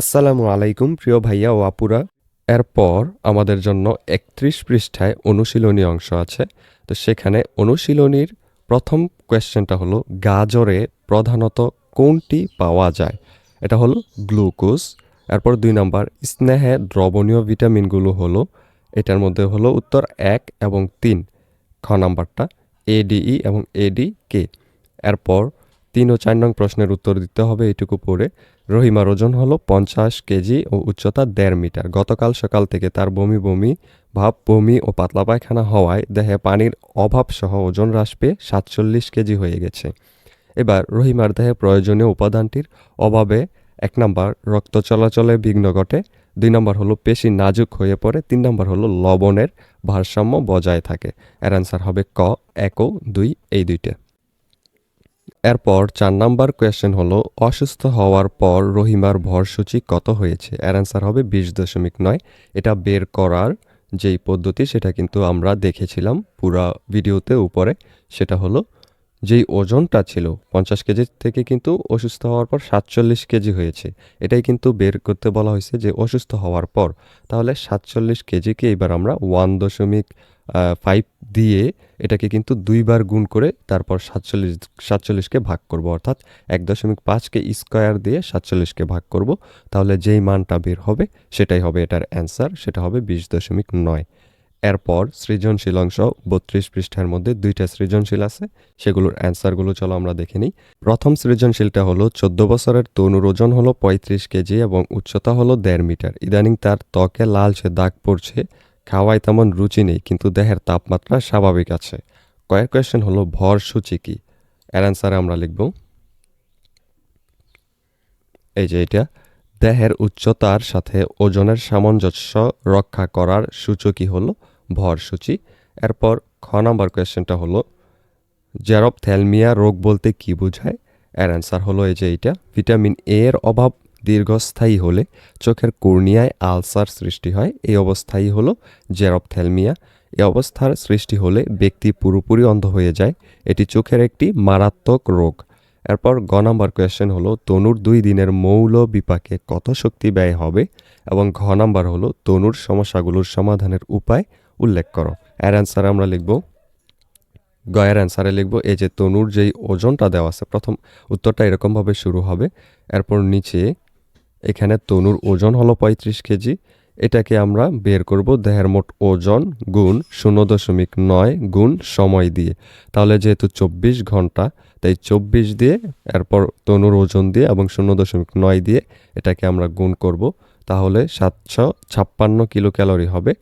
আসসালামু আলাইকুম, প্রিয় ভাইয়া ও আপুরা। এরপর আমাদের জন্য একত্রিশ পৃষ্ঠায় অনুশীলনী অংশ আছে। তো সেখানে অনুশীলনীর প্রথম কোয়েশ্চেনটা হলো, গাজরে প্রধানত কোনটি পাওয়া যায়? এটা হলো গ্লুকোজ। এরপর দুই নাম্বার, স্নেহে দ্রবণীয় ভিটামিনগুলো হলো, এটার মধ্যে হলো উত্তর এক এবং তিন। খ নাম্বারটা এডিই এবং এডি কে এরপর তিন ও চার নং প্রশ্নের উত্তর দিতে হবে এটুকু পড়ে। রহিমার ওজন হলো পঞ্চাশ কেজি ও উচ্চতা দেড় মিটার। গতকাল সকাল থেকে তার বমি বমি, ভাব বমি ও পাতলা পায়খানা হওয়ায় দেহে পানির অভাব সহ ওজন হ্রাস পেয়ে সাতচল্লিশ কেজি হয়ে গেছে। এবার রহিমার দেহে প্রয়োজনীয় উপাদানটির অভাবে এক নম্বর রক্ত চলাচলে বিঘ্ন ঘটে, দুই নম্বর হলো পেশি নাজুক হয়ে পড়ে, তিন নম্বর হলো লবণের ভারসাম্য বজায় থাকে। এর অ্যান্সার হবে ক, এক ও দুই এই দুইটা। এরপর চার নাম্বার কোয়েশ্চেন হলো, অসুস্থ হওয়ার পর রহিমার ভরসূচি কত হয়েছে? এর অ্যান্সার হবে বিশ দশমিক নয়। এটা বের করার যেই পদ্ধতি, সেটা কিন্তু আমরা দেখেছিলাম পুরা ভিডিওতে উপরে। সেটা হলো যেই ওজনটা ছিল, পঞ্চাশ কেজি থেকে কিন্তু অসুস্থ হওয়ার পর সাতচল্লিশ কেজি হয়েছে। এটাই কিন্তু বের করতে বলা হয়েছে যে অসুস্থ হওয়ার পর। তাহলে সাতচল্লিশ কেজিকে এবার আমরা ওয়ান দশমিক ফাইভ দিয়ে এটাকে কিন্তু দুইবার গুণ করে তারপর সাতচল্লিশ সাতচল্লিশকে ভাগ করব। অর্থাৎ এক দশমিক পাঁচকে স্কোয়ার দিয়ে সাতচল্লিশকে ভাগ করব। তাহলে যেই মানটা বের হবে, সেটাই হবে এটার অ্যান্সার, সেটা হবে বিশ দশমিক নয়। এরপর সৃজনশীল অংশ বত্রিশ পৃষ্ঠার মধ্যে দুইটা সৃজনশীল আছে। সেগুলোর অ্যান্সারগুলো চলো আমরা দেখে নিই। প্রথম সৃজনশীলটা হলো চোদ্দ বছরের তনুর ওজন হলো পঁয়ত্রিশ কেজি এবং উচ্চতা হলো দেড় মিটার। ইদানিং তার ত্বকে লালচে দাগ পড়ছে, খাওয়ায় তেমন রুচি নেই, কিন্তু দেহের তাপমাত্রা স্বাভাবিক আছে। কয়েক কোয়েশ্চেন হলো ভর সূচি কি? এর অ্যান্সারে আমরা লিখব। এই যে এটা দেহের উচ্চতার সাথে ওজনের সামঞ্জস্য রক্ষা করার সূচকই হলো ভর সূচি। এরপর খ নাম্বার কোয়েশ্চেনটা হলো জ্যারপথ্যালমিয়া রোগ বলতে কি বোঝায়? এর অ্যান্সার হলো এই যে এইটা, ভিটামিন এ এর অভাব দীর্ঘস্থায়ী হলে চোখের কর্নিয়ায় আলসার সৃষ্টি হয়। এই অবস্থাই হলো জেরপথ্যালমিয়া এই অবস্থার সৃষ্টি হলে ব্যক্তি পুরোপুরি অন্ধ হয়ে যায়। এটি চোখের একটি মারাত্মক রোগ। এরপর গ নাম্বার কোয়েশ্চেন হলো, তনুর দুই দিনের মৌল বিপাকে কত শক্তি ব্যয় হবে? এবং ঘ নাম্বার হলো, তনুর সমস্যাগুলোর সমাধানের উপায় উল্লেখ করো। এর অ্যান্সার আমরা লিখব। গয়ের অ্যান্সারে লিখব, এই যে তনুর যেই ওজনটা দেওয়া আছে, প্রথম উত্তরটা এরকমভাবে শুরু হবে। এরপর নিচে, এখানে তনুর ওজন হলো পঁয়ত্রিশ কেজি। এটাকে আমরা বের করব দেহের মোট ওজন গুণ শূন্য দশমিক নয় গুণ সময় দিয়ে। তাহলে যেহেতু চব্বিশ ঘণ্টা, তাই চব্বিশ দিয়ে, এরপর তনুর ওজন দিয়ে এবং শূন্য দশমিক নয় দিয়ে এটাকে আমরা গুণ করব, তাহলে সাতশো ছাপ্পান্ন কিলো ক্যালোরি হবে।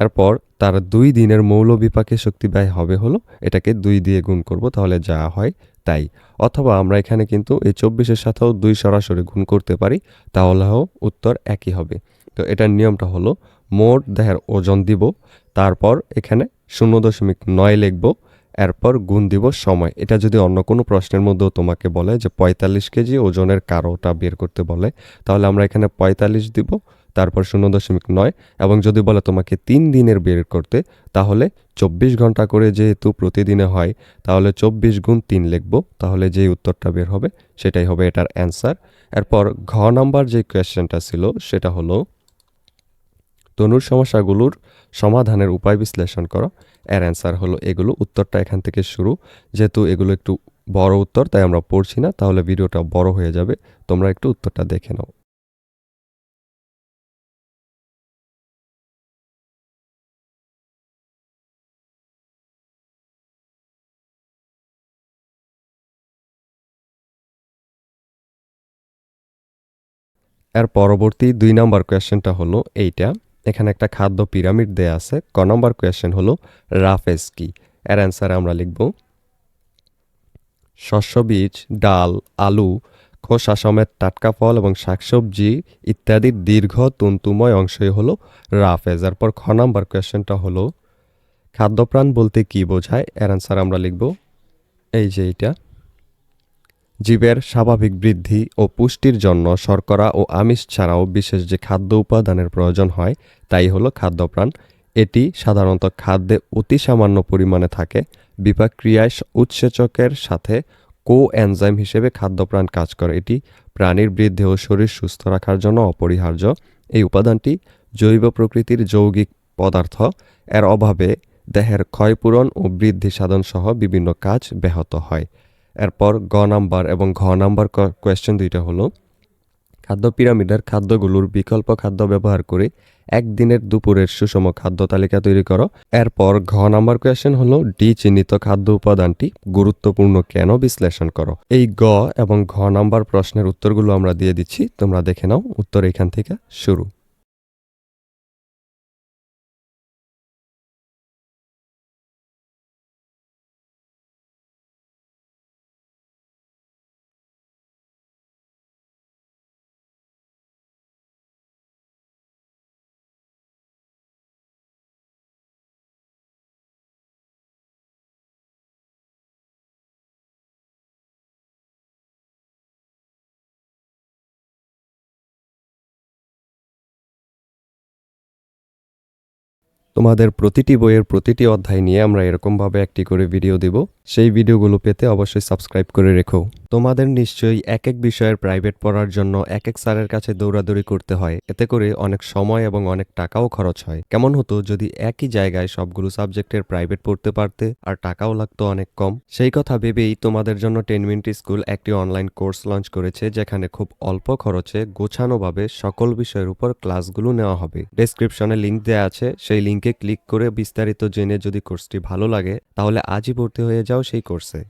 এরপর তার দুই দিনের মৌল বিপাকে শক্তি ব্যয় হবে হলো, এটাকে দুই দিয়ে গুণ করব, তাহলে যা হয় তাই। অথবা আমরা এখানে কিন্তু এই চব্বিশের সাথেও দুই সরাসরি গুণ করতে পারি, তাহলেও উত্তর একই হবে। তো এটার নিয়মটা হলো, মোট দেহের ওজন দিব, তারপর এখানে শূন্য দশমিক নয় লিখব, এরপর গুণ দিব সময়। এটা যদি অন্য কোনো প্রশ্নের মধ্যেও তোমাকে বলে যে পঁয়তাল্লিশ কেজি ওজনের কারোটা বের করতে বলে, তাহলে আমরা এখানে পঁয়তাল্লিশ দিব তারপর শূন্য দশমিক নয় এবং যদি বলে তোমাকে তিন দিনের বের করতে, তাহলে চব্বিশ ঘণ্টা করে যেহেতু প্রতিদিনে হয়, তাহলে চব্বিশ গুণ তিন লিখব, তাহলে যেই উত্তরটা বের হবে সেটাই হবে এটার অ্যান্সার। এরপর ঘ নাম্বার যে কোয়েশ্চেনটা ছিল সেটা হলো, তনুর সমস্যাগুলোর সমাধানের উপায় বিশ্লেষণ করো। এর অ্যান্সার হলো এগুলো, উত্তরটা এখান থেকে শুরু। যেহেতু এগুলো একটু বড় উত্তর, তাই আমরা পড়ছি না, তাহলে ভিডিওটা বড় হয়ে যাবে। তোমরা একটু উত্তরটা দেখে নাও। এর পরবর্তী দুই নম্বর কোয়েশ্চেনটা হলো এইটা। এখানে একটা খাদ্য পিরামিড দেয়া আছে। ক নম্বর কোয়েশ্চেন হলো রাফেজ কি? এর অ্যান্সারে আমরা লিখব শস্য, বীজ, ডাল, আলু, খোসা সমেত টাটকা ফল এবং শাকসবজি ইত্যাদির দীর্ঘ তন্তুময় অংশই হলো রাফেজ এরপর খ নম্বর কোয়েশ্চেনটা হলো খাদ্যপ্রাণ বলতে কি বোঝায়? এর অ্যান্সার আমরা লিখব এই যে এইটা। জীবের স্বাভাবিক বৃদ্ধি ও পুষ্টির জন্য শর্করা ও আমিষ ছাড়াও বিশেষ যে খাদ্য উপাদানের প্রয়োজন হয়, তাই হলো খাদ্যপ্রাণ। এটি সাধারণত খাদ্যে অতি সামান্য পরিমাণে থাকে। বিপাক ক্রিয়ায় উৎসেচকের সাথে কো এনজাইম হিসেবে খাদ্যপ্রাণ কাজ করে। এটি প্রাণীর বৃদ্ধি ও শরীর সুস্থ রাখার জন্য অপরিহার্য। এই উপাদানটি জৈব প্রকৃতির যৌগিক পদার্থ। এর অভাবে দেহের ক্ষয়পূরণ ও বৃদ্ধি সাধন সহ বিভিন্ন কাজ ব্যাহত হয়। এরপর গ নাম্বার এবং ঘ নাম্বার কোয়েশ্চেন দুইটা হলো, খাদ্য পিরামিডের খাদ্যগুলোর বিকল্প খাদ্য ব্যবহার করে একদিনের দুপুরের সুষম খাদ্য তালিকা তৈরি করো। এরপর ঘ নাম্বার কোয়েশ্চেন হলো ডি চিহ্নিত খাদ্য উপাদানটি গুরুত্বপূর্ণ কেন বিশ্লেষণ করো? এই গ এবং ঘ নাম্বার প্রশ্নের উত্তরগুলো আমরা দিয়ে দিচ্ছি, তোমরা দেখে নাও উত্তর এখান থেকে শুরু। তোমাদের প্রতিটি বইয়ের প্রতিটি অধ্যায় নিয়ে আমরা এরকমভাবে একটি করে ভিডিও দেব। সেই ভিডিওগুলো পেতে অবশ্যই সাবস্ক্রাইব করে রেখো। তোমাদের নিশ্চয়ই এক এক বিষয়ের প্রাইভেট পড়ার জন্য এক এক স্যারের কাছে দৌড়াদৌড়ি করতে হয়। এতে করে অনেক সময় এবং অনেক টাকাও খরচ হয়। কেমন হতো যদি একই জায়গায় সবগুলো সাবজেক্টের প্রাইভেট পড়তে পারতে আর টাকাও লাগতো অনেক কম। সেই কথা ভেবেই তোমাদের জন্য টেন মিনিট স্কুল একটি অনলাইন কোর্স লঞ্চ করেছে, যেখানে খুব অল্প খরচে গোছানোভাবে সকল বিষয়ের উপর ক্লাসগুলো নেওয়া হবে। ডেসক্রিপশনে লিঙ্ক দেওয়া আছে, সেই লিংকে ক্লিক করে বিস্তারিত জেনে যদি কোর্সটি ভালো লাগে, তাহলে আজই ভর্তি হয়ে যাও সেই কোর্সে।